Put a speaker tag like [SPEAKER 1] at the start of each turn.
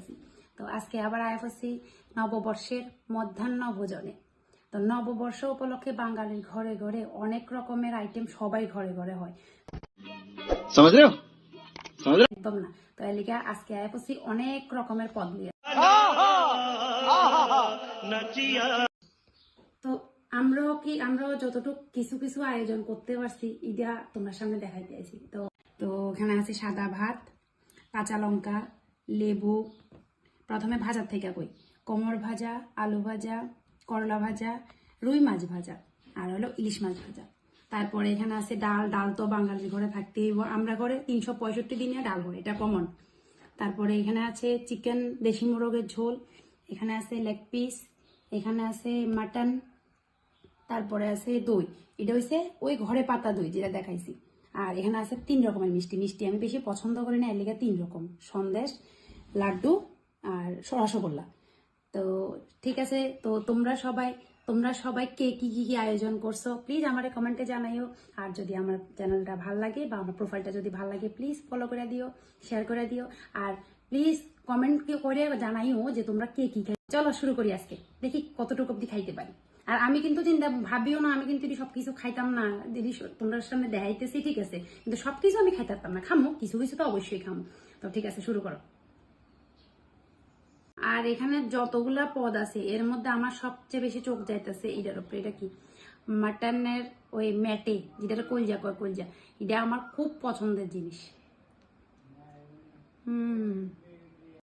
[SPEAKER 1] বলছি তো আজকে আবার আয় হচ্ছি নববর্ষের মধ্যাহ্ন ভোজনে। তো নববর্ষ উপলক্ষে বাঙালির ঘরে ঘরে অনেক রকমের আইটেম সবাই ঘরে ঘরে হয়। একদম না। তো এলিকা আজকে আয় অনেক রকমের পদ নিয়ে। তো আমরাও কি আমরাও যতটুকু কিছু কিছু আয়োজন করতে পারছি ইদা তোমার সামনে দেখাই পেয়েছি তো তো এখানে আছে সাদা ভাত কাঁচা লঙ্কা লেবু প্রথমে ভাজার থেকে কই। কোমর ভাজা, আলু ভাজা, করলা ভাজা, রুই মাছ ভাজা, আর হলো ইলিশ মাছ ভাজা। তারপরে এখানে আছে ডাল ডাল তো বাঙালির ঘরে থাকতেই আমরা ঘরে তিনশো পঁয়ষট্টি দিনে ডাল হয়, এটা কমন তারপরে এখানে আছে চিকেন দেশি মোরগের ঝোল, এখানে আছে লেগ পিস এখানে আছে মাটন তারপরে আছে দই। এটা হইছে ওই ঘরে পাতা দই যেটা দেখাইছি। আর এখানে আছে তিন রকমের মিষ্টি। মিষ্টি আমি বেশি পছন্দ করি না, এর লিগে তিন রকম। সন্দেশ, লাড্ডু আর রসগোল্লা তো ঠিক আছে, তো তোমরা সবাই তোমরা সবাই কে, কি কি কি আয়োজন করছ? প্লিজ আমার কমেন্টে জানাইও। আর যদি আমার চ্যানেলটা ভালো লাগে বা আমার প্রোফাইলটা যদি ভালো লাগে প্লিজ ফলো করে দিও শেয়ার করে দিও। আর প্লিজ কমেন্ট করে জানাইও যে তোমরা কে, কি খাই। চলো শুরু করি আজকে। দেখি কতটুকু অব্দি খাইতে পারি। আর আমি কিন্তু চিন্তা ভাবিও না, আমি কিন্তু সবকিছু খাইতাম না দিদি তোমরা সামনে দেখাইতেছি, ঠিক আছে। কিন্তু সবকিছু আমি খাইতাম না। খামো, কিছু কিছু তো অবশ্যই খামো। তো ঠিক আছে, শুরু করো। আর এখানে যতগুলা পদ আছে, এর মধ্যে আমার সবচেয়ে বেশি চোখ যাইতেছে এটার উপরে। এটা কি? মাটনের ওই ম্যাটে যেটা কলজা, কয় কলজা? এটা আমার খুব পছন্দের জিনিস। হুম।